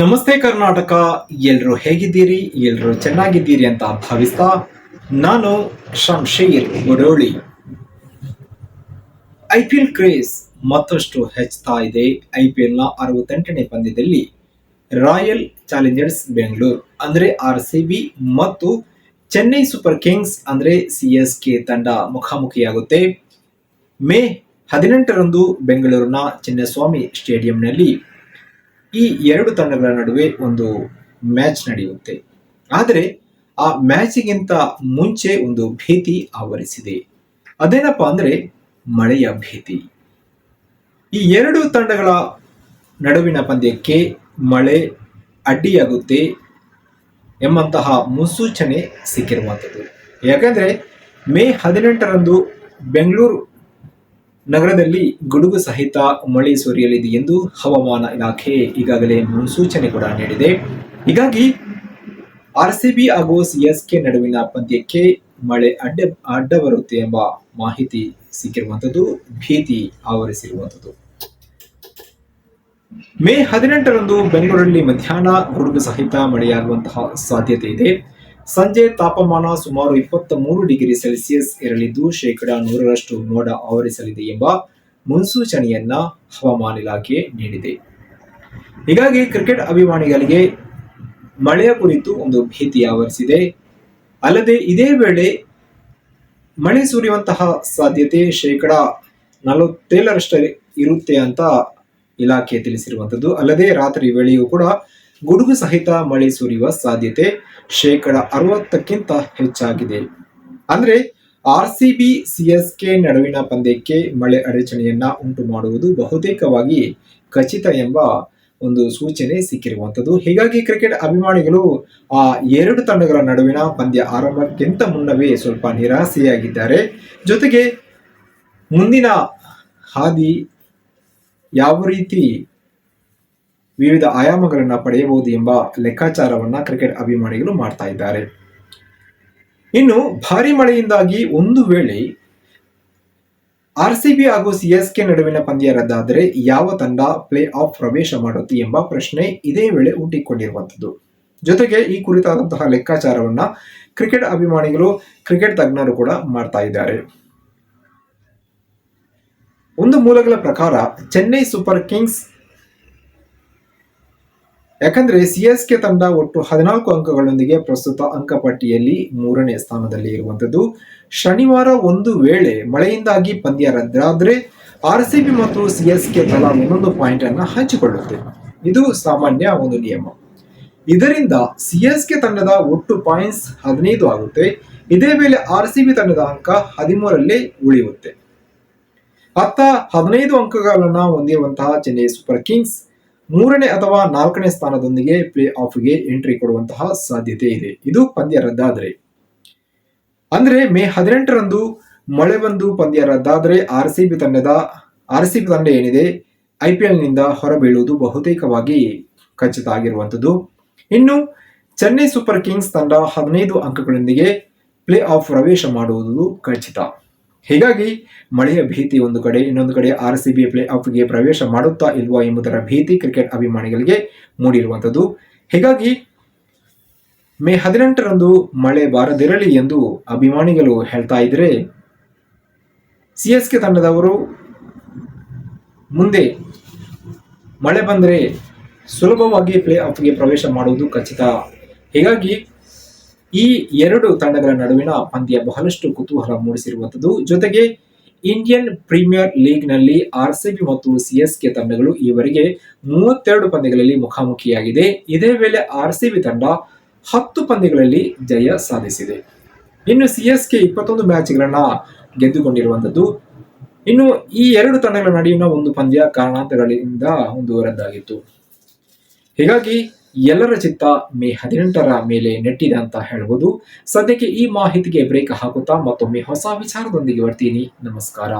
ನಮಸ್ತೆ ಕರ್ನಾಟಕ ಎಲ್ಲರೂ ಹೇಗಿದ್ದೀರಿ? ಎಲ್ಲರೂ ಚೆನ್ನಾಗಿದ್ದೀರಿ ಅಂತ ಭಾವಿಸ್ತಾ ನಾನು Shamsheer Gudoli I P L craze ಮತ್ತಷ್ಟು ಹೆಚ್ಚುತ್ತಾ ಇದೆ. ಐ ಪಿ ಎಲ್ನ ಅರವತ್ತೆಂಟನೇ ಪಂದ್ಯದಲ್ಲಿ ರಾಯಲ್ ಚಾಲೆಂಜರ್ಸ್ ಬೆಂಗಳೂರು, ಅಂದ್ರೆ ಆರ್ ಸಿ ಬಿ ಮತ್ತು ಚೆನ್ನೈ ಸೂಪರ್ ಕಿಂಗ್ಸ್, ಅಂದ್ರೆ ಸಿ ಎಸ್ ಕೆ ತಂಡ ಮುಖಾಮುಖಿಯಾಗುತ್ತೆ. ಮೇ ಹದಿನೆಂಟರಂದು ಬೆಂಗಳೂರಿನ ಚಿನ್ನಸ್ವಾಮಿ ಸ್ಟೇಡಿಯಂನಲ್ಲಿ ಈ ಎರಡು ತಂಡಗಳ ನಡುವೆ ಒಂದು ಮ್ಯಾಚ್ ನಡೆಯುತ್ತೆ. ಆದರೆ ಆ ಮ್ಯಾಚ್ಗಿಂತ ಮುಂಚೆ ಒಂದು ಭೀತಿ ಆವರಿಸಿದೆ. ಅದೇನಪ್ಪ ಅಂದರೆ ಮಳೆಯ ಭೀತಿ. ಈ ಎರಡು ತಂಡಗಳ ನಡುವಿನ ಪಂದ್ಯಕ್ಕೆ ಮಳೆ ಅಡ್ಡಿಯಾಗುತ್ತೆ ಎಂಬಂತಹ ಮುನ್ಸೂಚನೆ ಸಿಕ್ಕಿರುವಂಥದ್ದು. ಯಾಕಂದರೆ ಮೇ ಹದಿನೆಂಟರಂದು ಬೆಂಗಳೂರು ನಗರದಲ್ಲಿ ಗುಡುಗು ಸಹಿತ ಮಳೆ ಸುರಿಯಲಿದೆ ಎಂದು ಹವಾಮಾನ ಇಲಾಖೆ ಈಗಾಗಲೇ ಮುನ್ಸೂಚನೆ ಕೂಡ ನೀಡಿದೆ. ಹೀಗಾಗಿ ಆರ್ಸಿಬಿ ಹಾಗೂ ಸಿಎಸ್ಕೆ ನಡುವಿನ ಪಂದ್ಯಕ್ಕೆ ಮಳೆ ಅಡ್ಡ ಅಡ್ಡ ಬರುತ್ತೆ ಎಂಬ ಮಾಹಿತಿ ಸಿಕ್ಕಿರುವಂಥದ್ದು, ಭೀತಿ ಆವರಿಸಿರುವಂಥದ್ದು. ಮೇ ಹದಿನೆಂಟರಂದು ಬೆಂಗಳೂರಲ್ಲಿ ಮಧ್ಯಾಹ್ನ ಗುಡುಗು ಸಹಿತ ಮಳೆಯಾಗುವಂತಹ ಸಾಧ್ಯತೆ ಇದೆ. ಸಂಜೆ ತಾಪಮಾನ ಸುಮಾರು ಇಪ್ಪತ್ತ ಮೂರು ಡಿಗ್ರಿ ಸೆಲ್ಸಿಯಸ್ ಇರಲಿದ್ದು, ಶೇಕಡ ನೂರರಷ್ಟು ಮೋಡ ಆವರಿಸಲಿದೆ ಎಂಬ ಮುನ್ಸೂಚನೆಯನ್ನ ಹವಾಮಾನ ಇಲಾಖೆ ನೀಡಿದೆ. ಹೀಗಾಗಿ ಕ್ರಿಕೆಟ್ ಅಭಿಮಾನಿಗಳಿಗೆ ಮಳೆಯ ಕುರಿತು ಒಂದು ಭೀತಿ ಆವರಿಸಿದೆ. ಅಲ್ಲದೆ ಇದೇ ವೇಳೆ ಮಳೆ ಸುರಿಯುವಂತಹ ಸಾಧ್ಯತೆ ಶೇಕಡ ನಲವತ್ತೇಳರಷ್ಟು ಇರುತ್ತೆ ಅಂತ ಇಲಾಖೆ ತಿಳಿಸಿರುವಂಥದ್ದು ಅಲ್ಲದೆ ರಾತ್ರಿ ವೇಳೆಯೂ ಕೂಡ ಗುಡುಗು ಸಹಿತ ಮಳೆ ಸುರಿಯುವ ಸಾಧ್ಯತೆ ಶೇಕಡ ಅರವತ್ತಕ್ಕಿಂತ ಹೆಚ್ಚಾಗಿದೆ. ಅಂದ್ರೆ R C B C S K ನಡುವಿನ ಪಂದ್ಯಕ್ಕೆ ಮಳೆ ಅಡಚಣೆಯನ್ನ ಉಂಟು ಮಾಡುವುದು ಬಹುತೇಕವಾಗಿ ಖಚಿತ ಎಂಬ ಒಂದು ಸೂಚನೆ ಸಿಕ್ಕಿರುವಂಥದ್ದು. ಹೀಗಾಗಿ ಕ್ರಿಕೆಟ್ ಅಭಿಮಾನಿಗಳು ಆ ಎರಡು ತಂಡಗಳ ನಡುವಿನ ಪಂದ್ಯ ಆರಂಭಕ್ಕಿಂತ ಮುನ್ನವೇ ಸ್ವಲ್ಪ ನಿರಾಸೆಯಾಗಿದ್ದಾರೆ. ಜೊತೆಗೆ ಮುಂದಿನ ಹಾದಿ ಯಾವ ರೀತಿ ವಿವಿಧ ಆಯಾಮಗಳನ್ನು ಪಡೆಯಬಹುದು ಎಂಬ ಲೆಕ್ಕಾಚಾರವನ್ನ ಕ್ರಿಕೆಟ್ ಅಭಿಮಾನಿಗಳು ಮಾಡ್ತಾ ಇದ್ದಾರೆ. ಇನ್ನು ಭಾರಿ ಮಳೆಯಿಂದಾಗಿ ಒಂದು ವೇಳೆ ಆರ್ ಸಿ ಬಿ ಹಾಗೂ ಸಿ ಎಸ್ ಕೆ ನಡುವಿನ ಪಂದ್ಯ ರದ್ದಾದರೆ ಯಾವ ತಂಡ ಪ್ಲೇ ಆಫ್ ಪ್ರವೇಶ ಮಾಡುತ್ತೆ ಎಂಬ ಪ್ರಶ್ನೆ ಇದೇ ವೇಳೆ ಹುಟ್ಟಿಕೊಂಡಿರುವಂಥದ್ದು. ಜೊತೆಗೆ ಈ ಕುರಿತಾದಂತಹ ಲೆಕ್ಕಾಚಾರವನ್ನ ಕ್ರಿಕೆಟ್ ಅಭಿಮಾನಿಗಳು ಕ್ರಿಕೆಟ್ ತಜ್ಞರು ಕೂಡ ಮಾಡ್ತಾ ಇದ್ದಾರೆ. ಒಂದು ಮೂಲಗಳ ಪ್ರಕಾರ, ಚೆನ್ನೈ ಸೂಪರ್ ಕಿಂಗ್ಸ್ ಯಾಕಂದ್ರೆ ಸಿ ಎಸ್ ಕೆ ತಂಡ ಒಟ್ಟು ಹದಿನಾಲ್ಕು ಅಂಕಗಳೊಂದಿಗೆ ಪ್ರಸ್ತುತ ಅಂಕಪಟ್ಟಿಯಲ್ಲಿ ಮೂರನೇ ಸ್ಥಾನದಲ್ಲಿ ಇರುವಂತದ್ದು ಶನಿವಾರ ಒಂದು ವೇಳೆ ಮಳೆಯಿಂದಾಗಿ ಪಂದ್ಯ ರದ್ದಾದ್ರೆ ಆರ್ ಸಿ ಬಿ ಮತ್ತು ಸಿ ಎಸ್ ಕೆ ತಲಾ ಒಂದೊಂದು ಪಾಯಿಂಟ್ ಅನ್ನ ಹಂಚಿಕೊಳ್ಳುತ್ತೆ. ಇದು ಸಾಮಾನ್ಯ ಒಂದು ನಿಯಮ. ಇದರಿಂದ ಸಿ ಎಸ್ ಕೆ ತಂಡದ ಒಟ್ಟು ಪಾಯಿಂಟ್ಸ್ ಹದಿನೈದು ಆಗುತ್ತೆ. ಇದೇ ವೇಳೆ ಆರ್ ಸಿ ಬಿ ತಂಡದ ಅಂಕ ಹದಿಮೂರಲ್ಲೇ ಉಳಿಯುತ್ತೆ. ಅತ್ತ ಹದಿನೈದು ಅಂಕಗಳನ್ನ ಹೊಂದಿರುವಂತಹ ಚೆನ್ನೈ ಸೂಪರ್ ಕಿಂಗ್ಸ್ ಮೂರನೇ ಅಥವಾ ನಾಲ್ಕನೇ ಸ್ಥಾನದೊಂದಿಗೆ ಪ್ಲೇ ಆಫ್ಗೆ ಎಂಟ್ರಿ ಕೊಡುವಂತಹ ಸಾಧ್ಯತೆ ಇದೆ. ಇದು ಪಂದ್ಯ ರದ್ದಾದರೆ. ಅಂದ್ರೆ ಮೇ ಹದಿನೆಂಟರಂದು ಮಳೆ ಬಂದು ಪಂದ್ಯ ರದ್ದಾದರೆ ಆರ್ ಸಿ ಬಿ ತಂಡದ, ಆರ್ ಸಿ ಬಿ ತಂಡ ಏನಿದೆ, ಐ ಪಿ ಎಲ್ನಿಂದ ಹೊರಬೀಳುವುದು ಬಹುತೇಕವಾಗಿ ಖಚಿತ ಆಗಿರುವಂಥದ್ದು. ಇನ್ನು ಚೆನ್ನೈ ಸೂಪರ್ ಕಿಂಗ್ಸ್ ತಂಡ ಹದಿನೈದು ಅಂಕಗಳೊಂದಿಗೆ ಪ್ಲೇ ಆಫ್ ಪ್ರವೇಶ ಮಾಡುವುದು ಖಚಿತ. ಹೀಗಾಗಿ ಮಳೆಯ ಭೀತಿ ಒಂದು ಕಡೆ, ಇನ್ನೊಂದು ಕಡೆ ಆರ್ ಸಿ ಬಿ ಪ್ಲೇ ಆಫ್ಗೆ ಪ್ರವೇಶ ಮಾಡುತ್ತಾ ಇಲ್ವಾ ಎಂಬುದರ ಭೀತಿ ಕ್ರಿಕೆಟ್ ಅಭಿಮಾನಿಗಳಿಗೆ ಮೂಡಿರುವಂಥದ್ದು. ಹೀಗಾಗಿ ಮೇ ಹದಿನೆಂಟರಂದು ಮಳೆ ಬಾರದಿರಲಿ ಎಂದು ಅಭಿಮಾನಿಗಳು ಹೇಳ್ತಾ ಇದ್ರೆ, ಸಿ ಎಸ್ ಕೆ ತಂಡದವರು ಮುಂದೆ ಮಳೆ ಬಂದರೆ ಸುಲಭವಾಗಿ ಪ್ಲೇ ಆಫ್ಗೆ ಪ್ರವೇಶ ಮಾಡುವುದು ಖಚಿತ. ಹೀಗಾಗಿ ಈ ಎರಡು ತಂಡಗಳ ನಡುವಿನ ಪಂದ್ಯ ಬಹಳಷ್ಟು ಕುತೂಹಲ ಮೂಡಿಸಿರುವಂಥದ್ದು. ಜೊತೆಗೆ ಇಂಡಿಯನ್ ಪ್ರೀಮಿಯರ್ ಲೀಗ್ನಲ್ಲಿ ಆರ್ ಸಿ ಬಿ ಮತ್ತು ಸಿ ಎಸ್ ಕೆ ತಂಡಗಳು ಈವರೆಗೆ ಮೂವತ್ತೆರಡು ಪಂದ್ಯಗಳಲ್ಲಿ ಮುಖಾಮುಖಿಯಾಗಿದೆ. ಇದೇ ವೇಳೆ ಆರ್ ಸಿ ಬಿ ತಂಡ ಹತ್ತು ಪಂದ್ಯಗಳಲ್ಲಿ ಜಯ ಸಾಧಿಸಿದೆ. ಇನ್ನು ಸಿ ಎಸ್ ಕೆ ಇಪ್ಪತ್ತೊಂದು ಮ್ಯಾಚ್ಗಳನ್ನ ಗೆದ್ದುಕೊಂಡಿರುವಂಥದ್ದು. ಇನ್ನು ಈ ಎರಡು ತಂಡಗಳ ನಡುವಿನ ಒಂದು ಪಂದ್ಯ ಕಾರಣಾಂತರಗಳಿಂದ ಒಂದು ರದ್ದಾಗಿತ್ತು ಹೀಗಾಗಿ ಎಲ್ಲರ ಚಿತ್ತ ಮೇ ಹದಿನೆಂಟರ ಮೇಲೆ ನೆಟ್ಟಿದೆ ಅಂತ ಹೇಳ್ಬೋದು. ಸದ್ಯಕ್ಕೆ ಈ ಮಾಹಿತಿಗೆ ಬ್ರೇಕ್ ಹಾಕುತ್ತಾ ಮತ್ತೊಮ್ಮೆ ಹೊಸ ವಿಚಾರದೊಂದಿಗೆ ಬರ್ತೀನಿ. ನಮಸ್ಕಾರ.